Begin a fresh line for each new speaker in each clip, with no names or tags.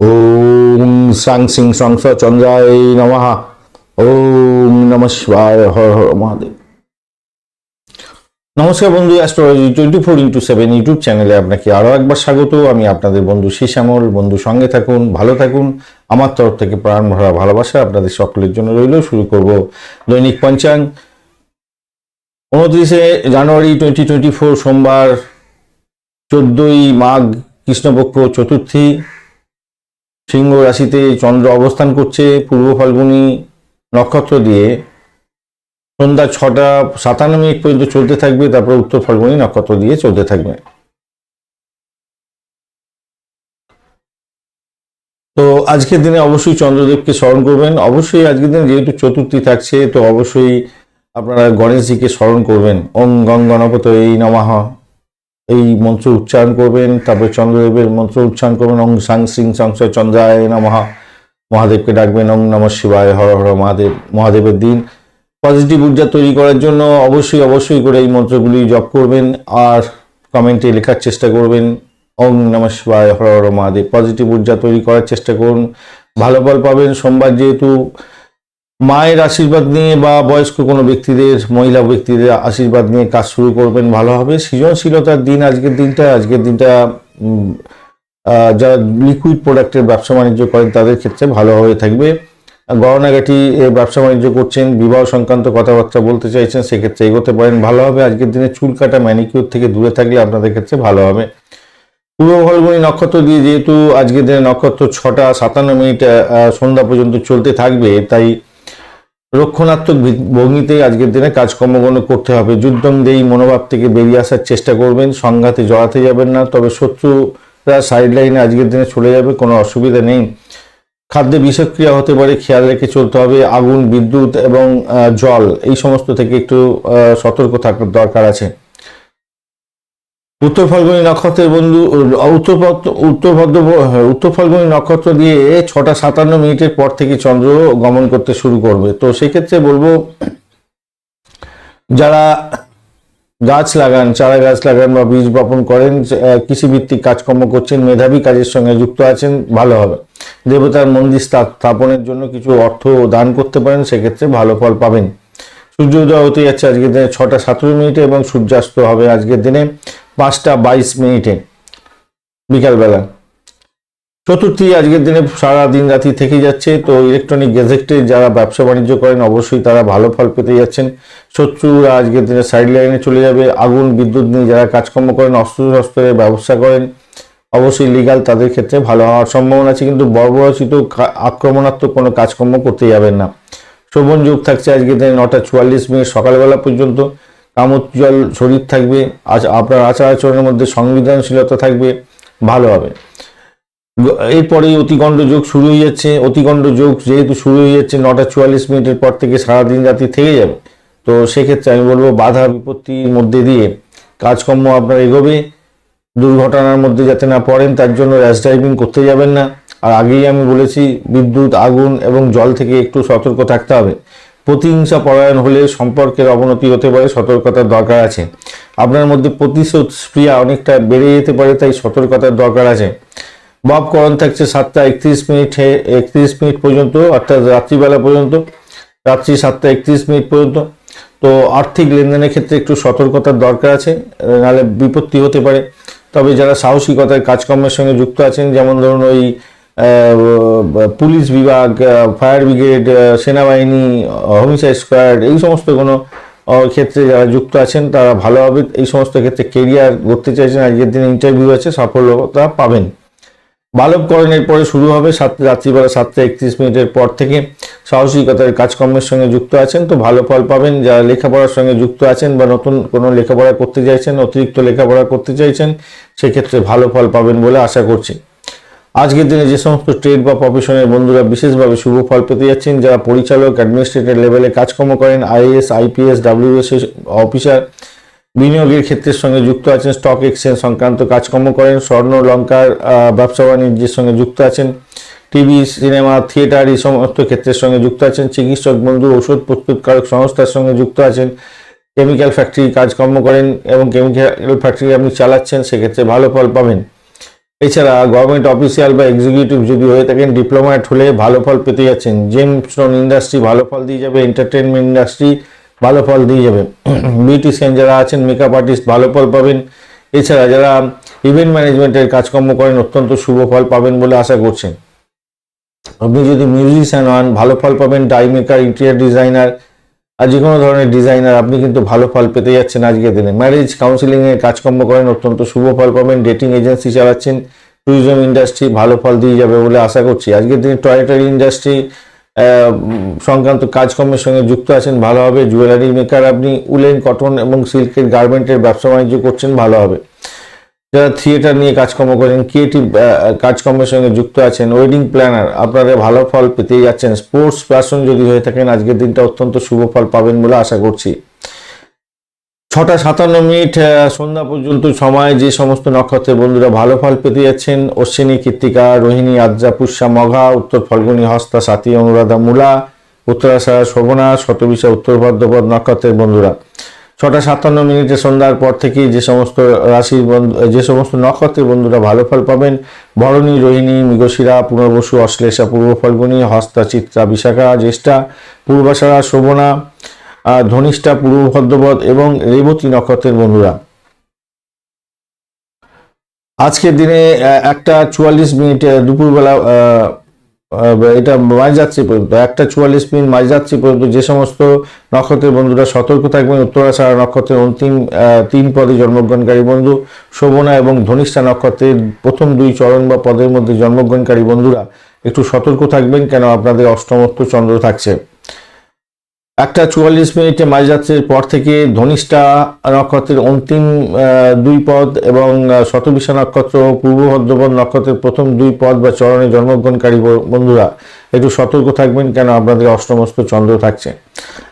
ওম সাং সিং সংস চন্দ্রায় নমঃ ওম নম শিবায় হর হর মহাদেব নমস্কার বন্ধু astrology twenty four into seven YouTube চ্যানেলে আপনাকে আরও একবার স্বাগত। আমি আপনাদের বন্ধু শ্যামল বন্ধু, সঙ্গে থাকুন, ভালো থাকুন। আমার তরফ থেকে প্রাণ ভরা ভালোবাসা আপনাদের সকলের জন্য রইল। শুরু করব দৈনিক পঞ্চাঙ্গ উনত্রিশে জানুয়ারি টোয়েন্টি টোয়েন্টি ফোর সোমবার, চোদ্দই মাঘ কৃষ্ণপক্ষ চতুর্থী। সিংহ রাশিতে চন্দ্র অবস্থান করছে, পূর্ব ফাল্গুনী নক্ষত্র দিয়ে। সন্ধ্যা ছটা সাতান্ন মিনিট পর্যন্ত চলতে থাকবে, তারপর উত্তর ফাল্গুনী নক্ষত্র দিয়ে চলতে থাকবে। তো আজকের দিনে অবশ্যই চন্দ্রদেবকে স্মরণ করবেন। অবশ্যই আজকের দিনে যেহেতু চতুর্থী থাকছে, তো অবশ্যই আপনারা গণেশজিকে স্মরণ করবেন। ওম গং এই নমাহ এই মন্ত্র উচ্চারণ করবেন, তারপরে চন্দ্রদেবের মন্ত্র উচ্চারণ করবেন, ওং সাং সিং সংশয় চন্দ্রায় নমঃ। মহাদেবকে ডাকবেন, ওং নম শিবায়, হর হর মহাদেব, মহাদেবের দিন। পজিটিভ ঊর্জা তৈরি করার জন্য অবশ্যই অবশ্যই করে এই মন্ত্রগুলি জপ করবেন আর কমেন্টে লেখার চেষ্টা করবেন, ওং নম শিবায়, হর হর মহাদেব। পজিটিভ ঊর্জা তৈরি করার চেষ্টা করুন। ভালো ফল পাবেন, সোমবার যেহেতু মায়ের আশীর্বাদ নিয়ে বা বয়স্ক কোনো ব্যক্তিদের, মহিলা ব্যক্তিদের আশীর্বাদ নিয়ে কাজ শুরু করবেন, ভালো হবে। সৃজনশীলতার দিন, আজকের দিনটা আজকের দিনটা যারা লিকুইড প্রোডাক্টের ব্যবসা বাণিজ্য করেন, তাদের ক্ষেত্রে ভালো হয়ে থাকবে। গহনাঘাটি ব্যবসা বাণিজ্য করছেন, বিবাহ সংক্রান্ত কথাবার্তা বলতে চাইছেন, সেক্ষেত্রে এগোতে পারেন। ভালো হবে। আজকের দিনে চুল কাটা ম্যানিকিউর থেকে দূরে থাকলে আপনাদের ক্ষেত্রে ভালো হবে। পূর্ব ফলগুনি নক্ষত্র দিয়ে যেহেতু আজকের দিনে নক্ষত্র ছটা সাতান্ন মিনিট সন্ধ্যা পর্যন্ত চলতে থাকবে, তাই রক্ষণাত্মক ভি- ভঙ্গিতে আজকের দিনে কাজকর্মগুলো করতে হবে। যুদ্ধম দেই মনোভাব থেকে বেরিয়ে আসার চেষ্টা করবেন, সংঘাতে জড়াতে যাবেন না, তবে শত্রুরা সাইড লাইনে আজকের দিনে চলে যাবে, কোনো অসুবিধা নেই। খাদ্যে বিষক্রিয়া হতে পারে, খেয়াল রেখে চলতে হবে, আগুন, বিদ্যুৎ এবং জল, এই সমস্ত থেকে একটু সতর্ক থাকার দরকার আছে। উত্তর ফাল্গুনী নক্ষত্রের বন্ধু উত্তর উত্তর হ্যাঁ, উত্তর ফাল্গুনী নক্ষত্র দিয়ে ছটা সাতান্ন মিনিটের পর থেকে চন্দ্র গমন করতে শুরু করবে। তো সেক্ষেত্রে বলব যারা গাছ লাগান চারা গাছ লাগান বা বীজ বপন করেন কৃষিভিত্তিক কাজকর্ম করছেন মেধাবী কাজের সঙ্গে যুক্ত আছেন ভালো হবে। দেবতার মন্দির স্থাপনের জন্য কিছু অর্থ দান করতে পারেন সেক্ষেত্রে ভালো ফল পাবেন। সূর্য উদয় হতে যাচ্ছে আজকের দিনে ছটা সতেরো মিনিটে এবং সূর্যাস্ত হবে আজকের দিনে। পাঁচটা বাইশ মিনিটে, বিকালবেলা। চতুর্থী আজকের দিনে সারা দিন রাতি থেকে যাচ্ছে, তো ইলেকট্রনিক গ্যাজেটে যারা ব্যবসা বাণিজ্য করেন, অবশ্যই তারা ভালো ফল পেতে যাচ্ছেন। শত্রুরা আজকের দিনে সাইড লাইনে চলে যাবে, আগুন, বিদ্যুৎ নিয়ে যারা কাজকর্ম করেন অস্ত্র শস্ত্রের ব্যবসা করেন, অবশ্যই লিগাল তাদের ক্ষেত্রে ভালো হওয়ার সম্ভাবনা আছে, কিন্তু বর্বরচিত আক্রমণাত্মক কোনো কাজকর্ম করতে যাবেন না। শোভন যোগ থাকছে আজকের দিনে নটা চুয়াল্লিশ মিনিট সকালবেলা পর্যন্ত। কামোজ্জ্বল শরীর থাকবে আপনার আচার আচরণের মধ্যে সংবেদনশীলতা থাকবে, ভালো হবে। এরপরেই অতিগণ্ড যোগ শুরু হয়ে যাচ্ছে। অতিগণ্ড যোগ যেহেতু শুরু হয়ে যাচ্ছে, নটা চুয়াল্লিশ মিনিটের পর থেকে সারাদিন রাতি থেকে যাবে। তো সেক্ষেত্রে আমি বলব বাধা বিপত্তির মধ্যে দিয়ে কাজকর্ম আপনার এগোবে। দুর্ঘটনার মধ্যে যাতে না পড়েন, তার জন্য র্যাশ ড্রাইভিং করতে যাবেন না। আর আগেই আমি বলেছি, বিদ্যুৎ, আগুন এবং জল থেকে একটু সতর্ক থাকতে হবে। প্রতিহিংসা পরায়ণ হলে সম্পর্কের অবনতি হতে পারে, সতর্কতার দরকার আছে। আপনার মধ্যে প্রতিশোধ স্প্রিয়া অনেকটা বেড়ে যেতে পারে, তাই সতর্কতার দরকার আছে। বব করণ থাকছে সাতটা একত্রিশ মিনিট একত্রিশ মিনিট পর্যন্ত, অর্থাৎ রাত্রিবেলা পর্যন্ত, রাত্রি সাতটা একত্রিশ মিনিট পর্যন্ত। তো আর্থিক লেনদেনের ক্ষেত্রে একটু সতর্কতার দরকার আছে, নাহলে বিপত্তি হতে পারে। তবে যারা সাহসিকতার কাজকর্মের সঙ্গে যুক্ত আছেন, যেমন ধরুন ওই পুলিশ বিভাগ ফায়ার ব্রিগেড সেনাবাহিনী হোমিসাইড স্কোয়াড, এই সমস্ত কোনো ক্ষেত্রে যারা যুক্ত আছেন, তারা ভালোভাবে এই সমস্ত ক্ষেত্রে কেরিয়ার করতে চাইছেন। আজকের দিনে ইন্টারভিউ আছে, সাফল্যতা পাবেন। বালবকরণের পরে শুরু হবে সাত, রাত্রিবেলা সাতটা একত্রিশ মিনিটের পর থেকে সাহসিকতার কাজকর্মের সঙ্গে যুক্ত আছেন, তো ভালো ফল পাবেন। যারা লেখাপড়ার সঙ্গে যুক্ত আছেন বা নতুন কোনো লেখাপড়া করতে চাইছেন, অতিরিক্ত লেখাপড়া করতে চাইছেন, সেক্ষেত্রে ভালো ফল পাবেন বলে আশা করছি। আজকের দিনে যে সমস্ত ট্রেড বা প্রফেশনের বন্ধুরা বিশেষভাবে শুভ ফল পেতে যাচ্ছেন, যারা পরিচালক অ্যাডমিনিস্ট্রেটর লেভেলে কাজকর্ম করেন আইএস আইপিএস ডাব্লিউএস অফিসার বিনিয়োগের ক্ষেত্রের সঙ্গে যুক্ত আছেন স্টক এক্সচেঞ্জ সংক্রান্ত কাজকর্ম করেন, স্বর্ণ, লঙ্কার ব্যবসা বাণিজ্যের সঙ্গে যুক্ত আছেন, টিভি, সিনেমা, থিয়েটার এই সমস্ত ক্ষেত্রের সঙ্গে যুক্ত আছেন, চিকিৎসক বন্ধু ওষুধ প্রস্তুতকারক সংস্থার সঙ্গে যুক্ত আছেন কেমিক্যাল ফ্যাক্টরি কাজকর্ম করেন এবং কেমিক্যাল ফ্যাক্টরি আপনি চালাচ্ছেন, সেক্ষেত্রে ভালো ফল পাবেন। এছাড়া গভর্নমেন্ট অফিসিয়াল বা এক্সিকিউটিভ যদি হয়ে থাকেন ডিপ্লোম্যাট হলে ভালো ফল পেতে যাচ্ছেন। জেম স্টোন ইন্ডাস্ট্রি ভালো ফল দিয়ে যাবে এন্টারটেনমেন্ট ইন্ডাস্ট্রি ভালো ফল দিয়ে যাবে। বিউটিশিয়ান যারা আছেন মেকআপ আর্টিস্ট ভালো ফল পাবেন। এছাড়া যারা ইভেন্ট ম্যানেজমেন্টের কাজকর্ম করেন, অত্যন্ত শুভ ফল পাবেন বলে আশা করছেন। আপনি যদি মিউজিশিয়ান হন, ভালো ফল পাবেন। ডাই মেকার ইন্টেরিয়ার ডিজাইনার আর যে কোনো ধরনের ডিজাইনার আপনি কিন্তু ভালো ফল পেতে যাচ্ছেন আজকের দিনে। ম্যারেজ কাউন্সিলিং এর কাজকর্ম করেন, অত্যন্ত শুভ ফল পাবেন ডেটিং এজেন্সি চালাচ্ছেন ট্যুরিজম ইন্ডাস্ট্রি ভালো ফল দিয়ে যাবে বলে আশা করছি। আজকের দিনে টয়লেটারি ইন্ডাস্ট্রি সংক্রান্ত কাজকর্মের সঙ্গে যুক্ত আছেন, ভালো হবে। জুয়েলারি মেকার আপনি, উলেন কটন এবং সিল্কের গার্মেন্টের ব্যবসা বাণিজ্য করছেন, ভালো হবে। যারা থিয়েটার নিয়ে কাজকর্ম করেন ক্রিয়েটিভ কাজকর্মের সঙ্গে যুক্ত আছেন ওয়েডিং প্ল্যানার আপনারা ভালো ফল পেতেই যাচ্ছেন। স্পোর্টস পার্সন যদি হয়ে থাকেন, আজকের দিনটা অত্যন্ত শুভ ফল পাবেন বলে আশা করছি। ছটা সাতান্ন মিনিট সন্ধ্যা পর্যন্ত সময়, যে সমস্ত নক্ষত্রের বন্ধুরা ভালো ফল পেতে যাচ্ছেন, অশ্বিনী, কৃত্তিকা, রোহিণী আদ্রা পুষ্যা মঘা, উত্তর ফল্গুনী, হস্তা সাথী অনুরাধা, মূলা উত্তরাষাঢ়া শোভনা, শতবিশা, উত্তর ভদ্রপদ নক্ষত্রের বন্ধুরা। ছটা সাতান্ন মিনিটে সন্ধ্যার পর থেকে যে সমস্ত রাশির বন্ধু যে সমস্ত নক্ষত্রের বন্ধুরা ভালো ফল পাবেন, ভরণী, রোহিণী, মৃগশিরা, পুনর্বসু, অশ্লেষা, পূর্ব ফল্গুনী, হস্তা, চিত্রা, বিশাখা, জ্যেষ্ঠা পূর্বাষাঢ়া শোভনা ধনিষ্ঠা, পূর্ব ভদ্রপদ এবং রেবতী নক্ষত্রের বন্ধুরা। আজকের দিনে একটা চুয়াল্লিশ মিনিট দুপুরবেলা এটা মাঝরাত্রি পর্যন্ত, একটা চুয়াল্লিশ মিনিট মাঝরাত্রি পর্যন্ত যে সমস্ত নক্ষত্রের বন্ধুরা সতর্ক থাকবেন। উত্তরাষাঢ়া নক্ষত্রের অন্তিম তিন পদে জন্মগ্রহণকারী বন্ধু, শোভনা এবং ধনিষ্ঠা নক্ষত্রের প্রথম দুই চরণ বা পদের মধ্যে জন্মগ্রহণকারী বন্ধুরা একটু সতর্ক থাকবেন কেন আপনাদের অষ্টমত্ব চন্দ্র থাকছে। একটা চুয়াল্লিশ মিনিটে মাঝরাত্রির পর থেকে ধনিষ্ঠা নক্ষত্রের অন্তিম দুই পদ এবং শতবিশা নক্ষত্র পূর্ব ভদ্রপদ নক্ষত্রের প্রথম দুই পদ বা চরণে জন্মগ্রহণকারী বন্ধুরা, একটু সতর্ক থাকবেন কেন আপনাদের অষ্টমস্ত চন্দ্র থাকছে।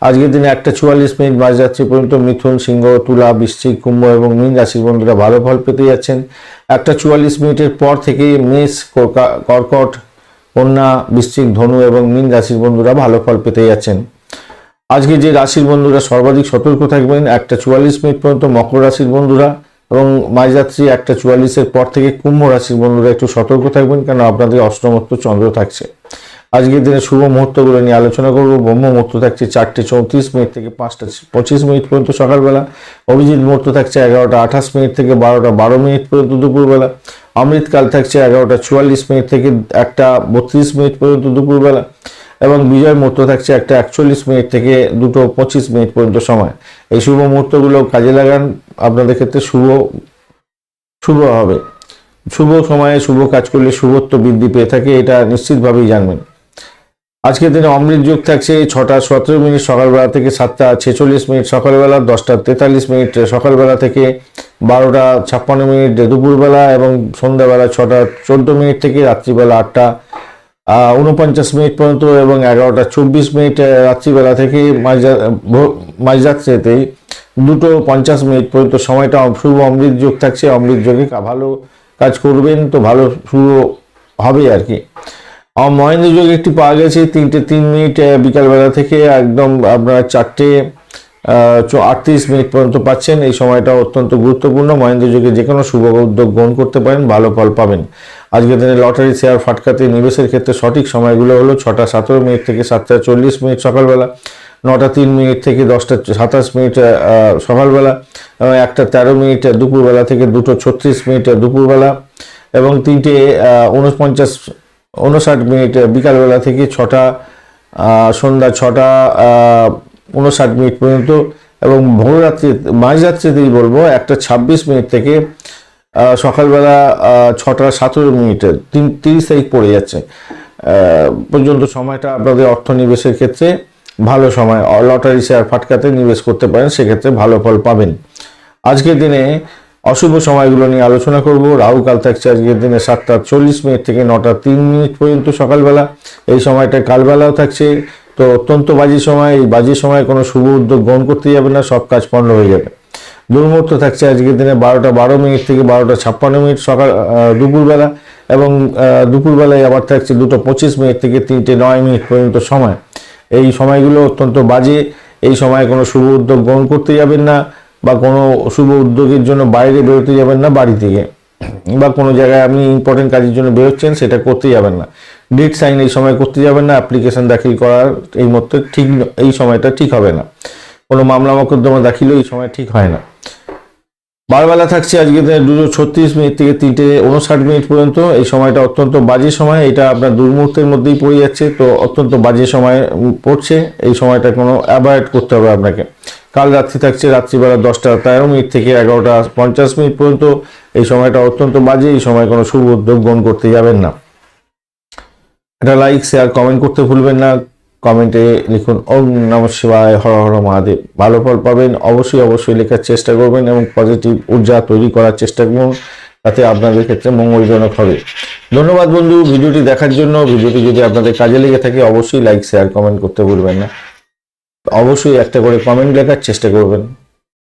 আজকের দিনে একটা চুয়াল্লিশ মিনিট মাঝরাত্রি পর্যন্ত মিথুন, সিংহ, তুলা, বৃশ্চিক, কুম্ভ এবং মীন রাশির বন্ধুরা ভালো ফল পেতে যাচ্ছেন। একটা চুয়াল্লিশ মিনিটের পর থেকে মেষ কর্কা- কর্কট, কন্যা, বৃশ্চিক, ধনু এবং মীন রাশির বন্ধুরা ভালো ফল পেতে যাচ্ছেন। আজকে যে রাশির বন্ধুরা সর্বাধিক সতর্ক থাকবেন, একটা চুয়াল্লিশ মিনিট পর্যন্ত মকর রাশির বন্ধুরা এবং মাঝরাত্রি একটা চুয়াল্লিশের পর থেকে কুম্ভ রাশির বন্ধুরা একটু সতর্ক থাকবেন কেন আপনাদের অষ্টমত্ব চন্দ্র থাকছে। আজকের দিনে শুভ মুহূর্তগুলো নিয়ে আলোচনা করব। ব্রহ্ম মুহূর্ত থাকছে চারটে চৌত্রিশ মিনিট থেকে পাঁচটা পঁচিশ মিনিট পর্যন্ত সকালবেলা। অভিজিৎ মুহূর্ত থাকছে এগারোটা আঠাশ মিনিট থেকে বারোটা বারো মিনিট পর্যন্ত দুপুরবেলা। অমৃতকাল থাকছে এগারোটা চুয়াল্লিশ মিনিট থেকে একটা বত্রিশ মিনিট পর্যন্ত দুপুরবেলা। এবং বিজয় মুহূর্ত থাকছে একটা একচল্লিশ মিনিট থেকে দুটো পঁচিশ মিনিট পর্যন্ত সময়। এই শুভ মুহূর্তগুলো কাজে লাগান, আপনাদের ক্ষেত্রে শুভ শুভ হবে। শুভ সময়ে শুভ কাজ করলে শুভত্ব বৃদ্ধি পেয়ে থাকে, এটা নিশ্চিতভাবেই জানবেন। আজকের দিনে অমৃত যোগ থাকছে ছটা সতেরো মিনিট সকালবেলা থেকে সাতটা ছেচল্লিশ মিনিট সকালবেলা, দশটা তেতাল্লিশ মিনিট সকালবেলা থেকে বারোটা ছাপ্পান্ন মিনিট দুপুরবেলা এবং সন্ধ্যাবেলা ছটা চোদ্দ মিনিট থেকে রাত্রিবেলা আটটা উনপঞ্চাশ মিনিট পর্যন্ত এবং এগারোটা চব্বিশ মিনিট রাত্রিবেলা থেকে মাঝরাত্রিতেই দুটো পঞ্চাশ মিনিট পর্যন্ত সময়টা শুভ অমৃত যোগ থাকছে, অমৃত যোগে ভালো কাজ করবেন তো ভালো শুভ হবে আর কি। মহেন্দ্র যোগ একটি পাওয়া গেছে তিনটে তিন মিনিট বিকালবেলা থেকে একদম আপনার চারটে আটত্রিশ মিনিট পর্যন্ত পাচ্ছেন। এই সময়টা অত্যন্ত গুরুত্বপূর্ণ। মহেন্দ্র যুগে যে কোনো শুভ উদ্যোগ গ্রহণ করতে পারেন, ভালো ফল পাবেন। আজকের দিনে লটারি, শেয়ার ফাটকাতে নিবেশের ক্ষেত্রে সঠিক সময়গুলো হলো ছটা সতেরো মিনিট থেকে সাতটা চল্লিশ মিনিট সকালবেলা, নটা তিন মিনিট থেকে দশটা সাতাশ মিনিট সকালবেলা, এবং একটা তেরো মিনিট দুপুরবেলা থেকে দুটো ছত্রিশ মিনিট দুপুরবেলা, এবং তিনটে উনপঞ্চাশ উনষাট মিনিট বিকালবেলা থেকে ছটা সন্ধ্যা ছটা উনষাট মিনিট পর্যন্ত, এবং ভোররাত্রি, মাঝরাত্রিতেই বলব একটা ছাব্বিশ মিনিট থেকে সকালবেলা ছটা সতেরো মিনিটে, তিন, তিরিশ তারিখ পড়ে যাচ্ছে। পর্যন্ত সময়টা আপনাদের অর্থ নিবেশের ক্ষেত্রে ভালো সময়। লটারি শেয়ার ফাটকাতে নিবেশ করতে পারেন, সেক্ষেত্রে ভালো ফল পাবেন। আজকের দিনে অশুভ সময়গুলো নিয়ে আলোচনা করব। রাহু কাল থাকছে আজকের দিনে সাতটা চল্লিশ মিনিট থেকে নটা তিন মিনিট পর্যন্ত সকালবেলা। এই সময়টা কালবেলাও থাকছে। তো অত্যন্ত বাজি সময়। এই বাজি সময় কোনো শুভ উদ্যোগ গ্রহণ করতে যাবে না। সব কাজ পণ্ড হয়ে যাবে। দুর্মুহূর্ত থাকছে আজকের দিনে বারোটা বারো মিনিট থেকে বারোটা ছাপ্পান্ন মিনিট সকাল দুপুরবেলা এবং দুপুরবেলায় আবার থাকছে দুটো পঁচিশ মিনিট থেকে তিনটে নয় মিনিট পর্যন্ত সময়। এই সময়গুলো অত্যন্ত বাজে। এই সময় কোনো শুভ উদ্যোগ গ্রহণ করতে যাবেন না বা কোনো শুভ উদ্যোগের জন্য বাইরে বেরোতে যাবেন না বাড়ি থেকে। বা কোনো জায়গায় আপনি ইম্পর্টেন্ট কাজের জন্য বেরোচ্ছেন, সেটা করতে যাবেন না। ডেট সাইন এই সময় করতে যাবেন না অ্যাপ্লিকেশন দাখিল করার এই মধ্যে ঠিক, এই সময়টা ঠিক হবে না। কোনো মামলা মোকদ্দমা দাখিলও এই সময় ঠিক হয় না। বারবেলা থাকছে আজকে দুটো ছত্রিশ মিনিট থেকে তিনটে উনষাট মিনিট পর্যন্ত। এই সময়টা অত্যন্ত বাজে সময়, এটা আপনার দুর্মুহূর্তের মধ্যেই পড়ে যাচ্ছে, তো অত্যন্ত বাজে সময় পড়ছে। এই সময়টা কোনো অ্যাভয়েড করতে হবে আপনাকে। কাল রাত্রি থাকছে, রাত্রিবেলা দশটা তেরো মিনিট থেকে এগারোটা পঞ্চাশ মিনিট পর্যন্ত। এই সময়টা অত্যন্ত বাজে, এই সময় কোনো শুভ উদ্যোগ গ্রহণ করতে যাবেন না। এটা লাইক শেয়ার কমেন্ট করতে ভুলবেন না। কমেন্টে লিখুন, ওম নম শিবায়, হর হর মহাদেব। ভালো ফল পাবেন, অবশ্যই অবশ্যই লেখার চেষ্টা করবেন এবং পজিটিভ ঊর্জা তৈরি করার চেষ্টা করুন, তাতে আপনাদের ক্ষেত্রে মঙ্গলজনক হবে। ধন্যবাদ বন্ধু, ভিডিওটি দেখার জন্য। ভিডিওটি যদি আপনাদের কাজে লেগে থাকে, অবশ্যই লাইক শেয়ার কমেন্ট করতে ভুলবেন না। অবশ্যই একটা করে কমেন্ট লেখার চেষ্টা করবেন।